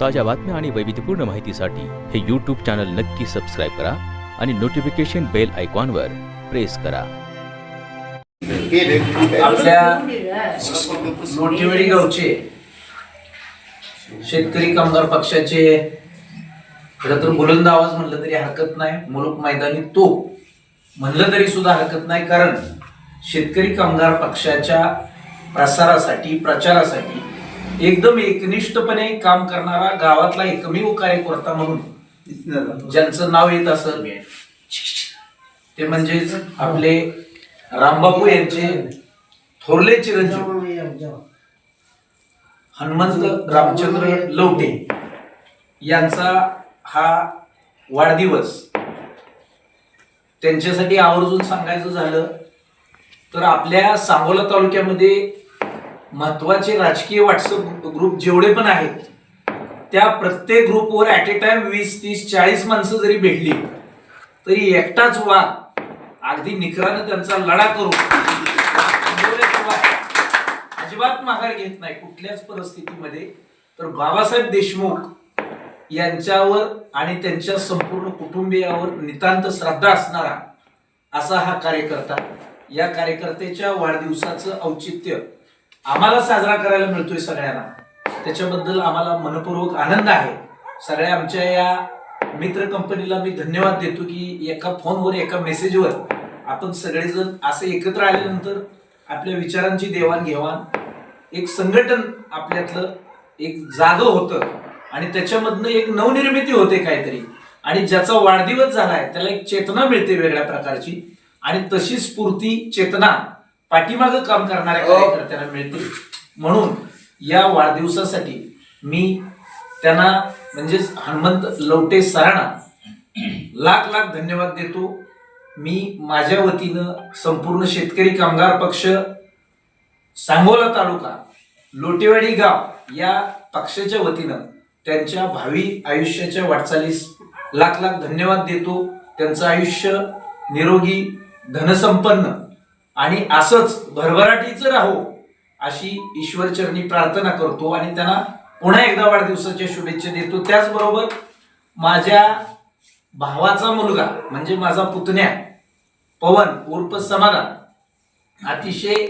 ताज्या बातम्या आणि वैविध्यपूर्ण माहितीसाठी हे यूट्यूब चॅनल नक्की सबस्क्राईब करा आणि नोटिफिकेशन बेल आयकॉनवर प्रेस करा. आपल्या लोटेवाडी गावचे शेतकरी कामगार पक्षाचे खरं तर बुलंद आवाज म्हणलं तरी हरकत नाही. मुलुक मैदानी तो म्हणलं तरी सुद्धा हरकत नाही कारण शेतकरी कामगार पक्षाच्या प्रसारासाठी प्रचारासाठी एकदम एकनिष्ठपणे काम करणारा गावातला एकमेव कार्यकर्ता म्हणून ज्यांचं नाव येत असं ते म्हणजेच आपले रामबापू यांचे थोरले चिरंजीव. हनुमंत रामचंद्र लवटे यांचा हा वाढदिवस. त्यांच्यासाठी आवर्जून सांगायचं झालं तर आपल्या सांगोला तालुक्यामध्ये महत्त्वाचे राजकीय व्हॉट्सअप ग्रुप जेवढे पण आहेत त्या प्रत्येक ग्रुपवर ॲट ए टाइम वीस तीस चाळीस माणसं जरी भेटली तरी एकटाच वाद अगदी निकरानं त्यांचा लढा करू अजिबात माघार घेत नाही कुठल्याच परिस्थितीमध्ये. तर बाबासाहेब देशमुख यांच्यावर आणि त्यांच्या संपूर्ण कुटुंबियावर नितांत श्रद्धा असणारा असा हा कार्यकर्ता या कार्यकर्त्याच्या वाढदिवसाचं औचित्य आम्हाला साजरा करायला मिळतोय सगळ्यांना. त्याच्याबद्दल आम्हाला मनपूर्वक आनंद आहे. सगळ्या आमच्या या मित्र कंपनीला मी धन्यवाद देतो की एका फोनवर एका मेसेजवर आपण सगळेजण असे एकत्र आल्यानंतर आपल्या विचारांची देवाणघेवाण एक संघटन आपल्यातलं एक जाग होतं आणि त्याच्यामधनं एक नवनिर्मिती होते काहीतरी. आणि ज्याचा वाढदिवस झालाय त्याला एक चेतना मिळते वेगळ्या प्रकारची. आणि तशी स्फूर्ती चेतना पाठीमागं काम करणाऱ्या कार्यकर्त्यांना मिळते म्हणून या वाढदिवसासाठी मी त्यांना म्हणजेच हनुमंत लवटे सरांना लाख लाख धन्यवाद देतो. मी माझ्या वतीनं संपूर्ण शेतकरी कामगार पक्ष सांगोला तालुका लोटेवाडी गाव या पक्षाच्या वतीनं त्यांच्या भावी आयुष्याच्या वाटचालीस लाख लाख धन्यवाद देतो. त्यांचं आयुष्य निरोगी धनसंपन्न आणि असंच भरभराटीचं राहो अशी ईश्वरचरणी प्रार्थना करतो आणि त्यांना पुन्हा एकदा वाढदिवसाच्या शुभेच्छा देतो. त्याचबरोबर माझ्या भावाचा मुलगा म्हणजे माझा पुतण्या पवन उर्फ समाधान अतिशय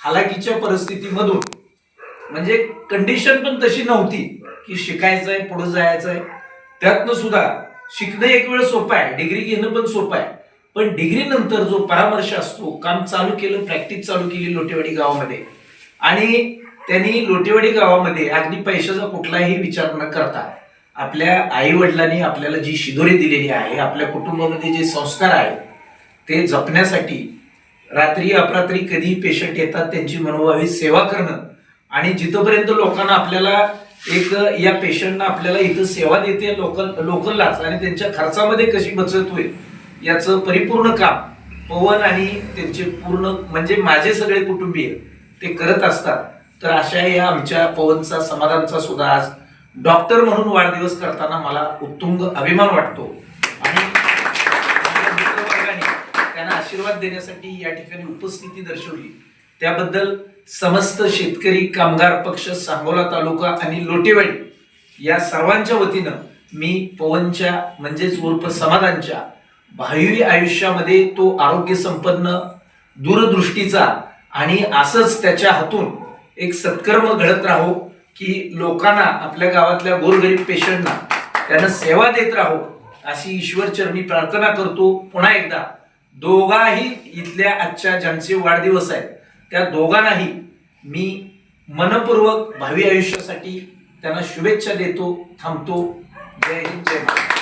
हालाकीच्या परिस्थितीमधून म्हणजे कंडिशन पण तशी नव्हती की शिकायचं आहे पुढे जायचंय. त्यातनं सुद्धा शिकणं एक वेळ सोपं आहे डिग्री घेणं पण सोपं आहे. पण डिग्री नंतर जो परामर्श असतो काम चालू केलं प्रॅक्टिस चालू केली लोटेवाडी गावामध्ये आणि त्यांनी लोटेवाडी गावामध्ये अगदी पैशाचा कुठलाही विचार न करता आपल्या आई वडिलांनी आपल्याला जी शिदोरी दिलेली आहे आपल्या कुटुंबामध्ये जे संस्कार आहेत ते जपण्यासाठी रात्री अपरात्री कधी पेशंट येतात त्यांची मनोभावी सेवा करणं आणि जिथपर्यंत लोकांना आपल्याला एक या पेशंटना आपल्याला इथं सेवा देते लोकल लोकललाच आणि त्यांच्या खर्चामध्ये कशी बचत होईल याचं परिपूर्ण काम पवन आणि त्यांचे पूर्ण म्हणजे माझे सगळे कुटुंबीय ते करत असतात. तर अशा या आमच्या पवनचा समाधानचा सुद्धा आज डॉक्टर म्हणून वाढदिवस करताना मला उत्तुंग अभिमान वाटतो. आणि मित्रवर्गाने त्यांना आशीर्वाद देण्यासाठी या ठिकाणी उपस्थिती दर्शवली. त्याबद्दल समस्त शेतकरी कामगार पक्ष सांगोला तालुका आणि लोटेवाडी या सर्वांच्या वतीनं मी पवनच्या म्हणजेच उर्फ समाधानच्या भावी आयुष्यामध्ये तो आरोग्य संपन्न दूरदृष्टीचा आणि असंच त्याच्या हातून एक सत्कर्म घडत राहो की लोकांना आपल्या गावातल्या गोरगरीब पेशंटना त्यांना सेवा देत राहो अशी ईश्वरचरणी प्रार्थना करतो. पुन्हा एकदा दोघाही इथल्या आजच्या ज्यांचे वाढदिवस आहेत त्या दोघांनाही मी मनपूर्वक भावी आयुष्यासाठी त्यांना शुभेच्छा देतो थांबतो. जय हिंद जय महाराष्ट्र.